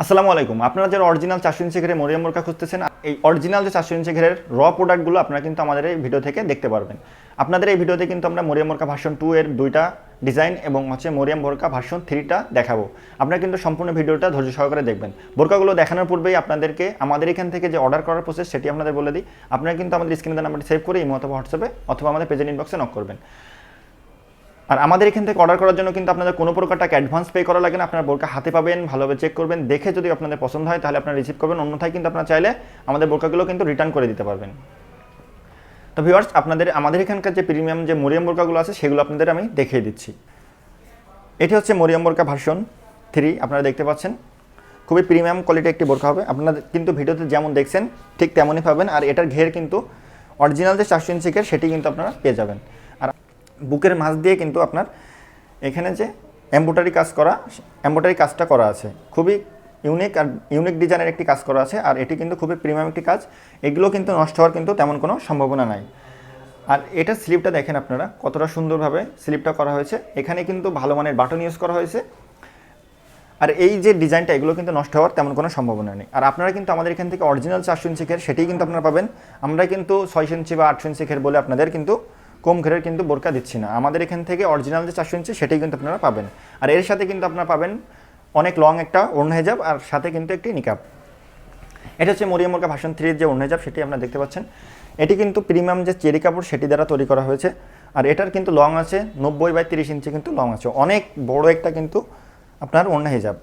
আসসালামু আলাইকুম। আপনারা যারা অরিজিনাল চারশো ইঞ্চি ঘেরের মরিয়াম বোরকা খুঁজতেছেন, এই অরিজিনাল যে চারশো ইঞ্চি ঘেরের র প্রোডাক্টগুলো আপনারা কিন্তু আমাদের এই ভিডিও থেকে দেখতে পারবেন। আপনাদের এই ভিডিওতে কিন্তু আমরা মরিয়াম বোরকা ভার্সন টু এর দুইটা ডিজাইন এবং হচ্ছে মরিয়াম বোরকা ভার্সন থ্রিটা দেখাবো। আপনারা কিন্তু সম্পূর্ণ ভিডিওটা ধৈর্য সহকারে দেখবেন। বোরকাগুলো দেখানোর পূর্বেই আপনাদেরকে আমাদের এখান থেকে যে অর্ডার করার প্রসেস সেটি আপনাদের বলে দিই। আপনারা কিন্তু আমাদের স্ক্রিনে নাম্বারটি সেভ করে ইমো অথবা হোয়াটসঅ্যাপে অথবা আমাদের পেজের ইনবক্সে নক করবেন। আর আমাদের এখান থেকে অর্ডার করার জন্য কিন্তু আপনাদের কোনো প্রকার টাকা অ্যাডভান্স পে করা লাগে না। আপনার বোরকা হাতে পাবেন, ভালোভাবে চেক করবেন, দেখে যদি আপনাদের পছন্দ হয় তাহলে আপনারা রিসিভ করবেন। অন্যথায় কিন্তু আপনারা চাইলে আমাদের বোরকাগুলো কিন্তু রিটার্ন করে দিতে পারবেন। তো ভিওয়ার্স আপনাদের, আমাদের এখানকার যে প্রিমিয়াম যে মরিয়াম বোরকাগুলো আছে, সেগুলো আপনাদের আমি দেখিয়ে দিচ্ছি। এটি হচ্ছে মরিয়াম বোরকা ভার্সন থ্রি আপনারা দেখতে পাচ্ছেন। খুবই প্রিমিয়াম কোয়ালিটি একটি বোরকা হবে। আপনারা কিন্তু ভিডিওতে যেমন দেখছেন, ঠিক তেমনই পাবেন। আর এটার ঘের কিন্তু অরিজিনাল যে চারশো ইঞ্চি ঘের, সেটি কিন্তু আপনারা পেয়ে যাবেন। বুকের মাছ দিয়ে কিন্তু আপনার এখানে যে এম্বোটারি কাজ করা এম্বোটারি কাজটা করা আছে। খুবই ইউনিক আর ইউনিক ডিজাইনের একটি কাজ করা আছে আর এটি কিন্তু খুবই প্রিমিয়াম একটি কাজ। এগুলো কিন্তু নষ্ট হওয়ার কিন্তু তেমন কোনো সম্ভাবনা নাই। আর এটা স্লিপটা দেখেন আপনারা, কতটা সুন্দরভাবে স্লিপটা করা হয়েছে। এখানে কিন্তু ভালো মানের বাটন ইউজ করা হয়েছে। আর এই যে ডিজাইনটা এগুলো কিন্তু নষ্ট হওয়ার তেমন কোনো সম্ভাবনা নেই। আর আপনারা কিন্তু আমাদের এখান থেকে অরিজিনাল চারশো ইঞ্চি খের সেটাই কিন্তু আপনারা পাবেন। আমরা কিন্তু ছয়শো ইঞ্চি বা আটশো ইঞ্চি খের বলে আপনাদের কিন্তু কম ঘেরের কিন্তু বোরকা দিচ্ছি না। আমাদের এখান থেকে অরিজিনাল যে চারশো ইঞ্চি সেটাই কিন্তু আপনারা পাবেন। আর এর সাথে কিন্তু আপনারা পাবেন অনেক লং একটা ওড়না হেজাব আর সাথে কিন্তু একটি নিকাপ এটা হচ্ছে মরিয়াম মোরকা ভাষণ থ্রির যে ওড়না হেজাব, সেটি আপনারা দেখতে পাচ্ছেন। এটি কিন্তু প্রিমিয়াম যে চেরি কাপড়, সেটি দ্বারা তৈরি করা হয়েছে। আর এটার কিন্তু লং আছে, নব্বই বাই তিরিশ ইঞ্চি কিন্তু লং আছে। অনেক বড় একটা কিন্তু আপনার ওড়না হেজাব।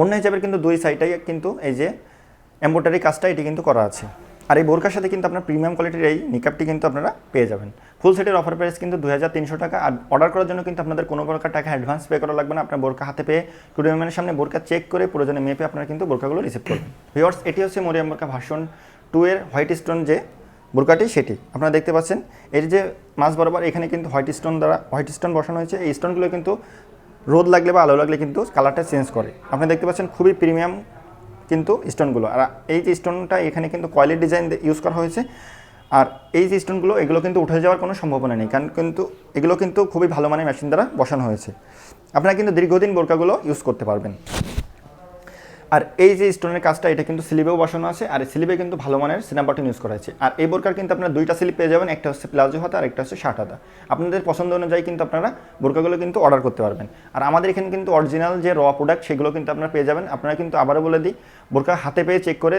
অন্য হিসাবের কিন্তু দুই সাইডটাই কিন্তু এই যে এম্বোটারি কাজটা এটি কিন্তু করা আছে। আর এই বোরকার সাথে কিন্তু আপনার প্রিমিয়াম কোয়ালিটির এই নিকাপটি কিন্তু আপনারা পেয়ে যাবেন। ফুল সেটের অফার প্রাইস কিন্তু দুই হাজার তিনশো টাকা। আর অর্ডার করার জন্য কিন্তু আপনাদের কোনো প্রকার টাকা অ্যাডভান্স পে করা লাগবে না। আপনার বোরকা হাতে পেয়ে কুড়িমের সামনে বোরকা চেক করে প্রয়োজনে মেপে আপনারা কিন্তু বোরকাগুলো রিসিভ করবেন। ভিওর্স এটি হচ্ছে মরিয়াম বোরকা ভার্সন টু এর হোয়াইট স্টোন যে বোরকাটি, সেটি। আপনারা দেখতে পাচ্ছেন, এর যে মাছ বরাবর এখানে কিন্তু হোয়াইট স্টোন দ্বারা হোয়াইট স্টোন বসানো হয়েছে। এই স্টোনগুলো কিন্তু রোদ লাগলে বা আলো লাগলে কিন্তু কালারটা চেঞ্জ করে। আপনি দেখতে পাচ্ছেন, খুবই প্রিমিয়াম কিন্তু স্টোনগুলো। আর এই যে স্টোনটা, এখানে কিন্তু কয়েলের ডিজাইন ইউজ করা হয়েছে। আর এই যে স্টোনগুলো, এগুলো কিন্তু উঠে যাওয়ার কোনো সম্ভাবনা নেই। কারণ কিন্তু, এগুলো কিন্তু খুবই ভালো মানের মেশিন দ্বারা বসানো হয়েছে। আপনারা কিন্তু দীর্ঘদিন বোরকাগুলো ইউজ করতে পারবেন। আর এই যে স্টোনের কাজটা এটা কিন্তু স্লিপেও বসানো আছে আর স্লিপে কিন্তু ভালো মানের সিনাম বাটন ইউজ করা হয়েছে। আর এই বোরকার কিন্তু আপনারা দুইটা স্লিপ পেয়ে যাবেন একটা হচ্ছে প্লাজো হাতা আর একটা হচ্ছে শার্ট হাতা। আপনাদের পছন্দ অনুযায়ী কিন্তু আপনারা বোরকাগুলো কিন্তু অর্ডার করতে পারবেন। আর আমাদের এখানে কিন্তু অরিজিনাল যে র প্রোডাক্ট সেগুলো কিন্তু আপনারা পেয়ে যাবেন। আপনারা কিন্তু আবারও বলে দিই বোরকা হাতে পেয়ে চেক করে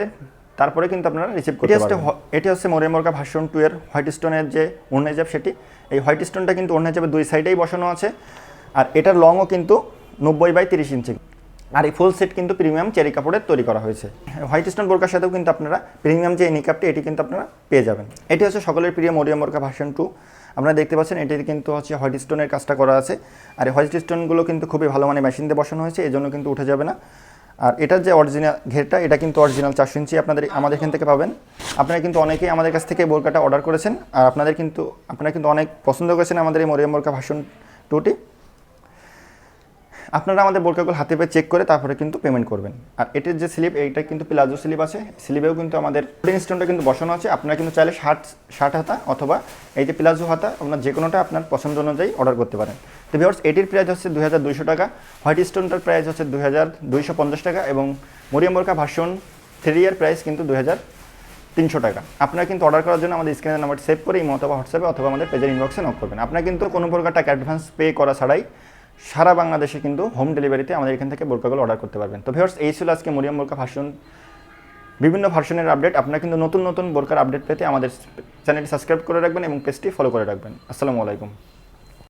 তারপরে কিন্তু আপনারা রিসিভ করতে পারবেন। এটি হচ্ছে মোরে মোরকা ভার্সন টু এর হোয়াইট স্টোনের যে ওড়নাজাব সেটি। এই হোয়াইট স্টোনটা কিন্তু ওড়নাজাবের দুই সাইডেই বসানো আছে। আর এটার লংও কিন্তু নব্বই বাই তিরিশ ইঞ্চি আর এই ফুল সেট কিন্তু প্রিমিয়াম চেরি কাপড়ের তৈরি করা হয়েছে। হোয়াইট স্টোন বোরকার সাথেও কিন্তু আপনারা প্রিমিয়াম যে নিকাপটি এটি কিন্তু আপনারা পেয়ে যাবেন। এটি হচ্ছে সকলের প্রিয় মরিয়াম বোরকা ভার্সন টু আপনারা দেখতে পাচ্ছেন এটিতে কিন্তু হচ্ছে হোয়াইট স্টোনের কাজটা করা আছে। আর হোয়াইট স্টোনগুলো কিন্তু খুবই ভালো মানে মেশিন দিয়ে বসানো হয়েছে এই জন্য কিন্তু উঠে যাবে না। আর এটার যে অরিজিনাল ঘেরটা, এটা কিন্তু অরিজিনাল চারশো ইঞ্চি আপনাদের আমাদের এখান থেকে পাবেন। আপনারা কিন্তু অনেকেই আমাদের কাছ থেকে বোরকাটা অর্ডার করেছেন, আর আপনাদের কিন্তু, আপনারা কিন্তু অনেক পছন্দ করেছেন আমাদের এই মরিয়াম বোরকা ভার্সন টুটি আপনারা আমাদের বোরকাগুলো হাতে পেয়ে চেক করে তারপরে কিন্তু পেমেন্ট করবেন। আর এটির যে স্লিপ এইটা কিন্তু প্লাজো স্লিপ আছে। স্লিপেও কিন্তু আমাদের স্টোনটা কিন্তু বসানো আছে। আপনারা কিন্তু চাইলে শার্ট শার্ট হাতা অথবা এই যে প্লাজো হাতা, আপনার যে কোনোটা আপনার পছন্দ অনুযায়ী অর্ডার করতে পারেন। তো ভিওর্স এটির প্রাইস হচ্ছে দুই হাজার দুইশো টাকা। হোয়াইট স্টোনটার প্রাইস হচ্ছে দুই হাজার দুইশো পঞ্চাশ টাকা এবং মরিয়াম বোরকা ভার্সন থ্রি ইয়ার প্রাইস কিন্তু দুই হাজার তিনশো টাকা। আপনারা কিন্তু অর্ডার করার জন্য আমাদের স্ক্রিনের নাম্বার সেভ করে এই অথবা হোয়াটসঅ্যাপে অথবা আমাদের পেজের ইনবক্সে নক করবেন। আপনারা কিন্তু কোনো প্রকার টাকা অ্যাডভান্স পে করা ছাড়াই সারা বাংলাদেশে কিন্তু হোম ডেলিভারিতে আমাদের এখান থেকে বোরকাগুলো অর্ডার করতে পারবেন। তো ভিওর্স এই ছিল আজকে মরিয়াম বোরকা ভার্সন বিভিন্ন ভার্সনের আপডেট আপনারা কিন্তু নতুন নতুন বোরকার আপডেট পেতে আমাদের চ্যানেলটি সাবস্ক্রাইব করে রাখবেন এবং পেজটি ফলো করে রাখবেন। আসসালামু আলাইকুম।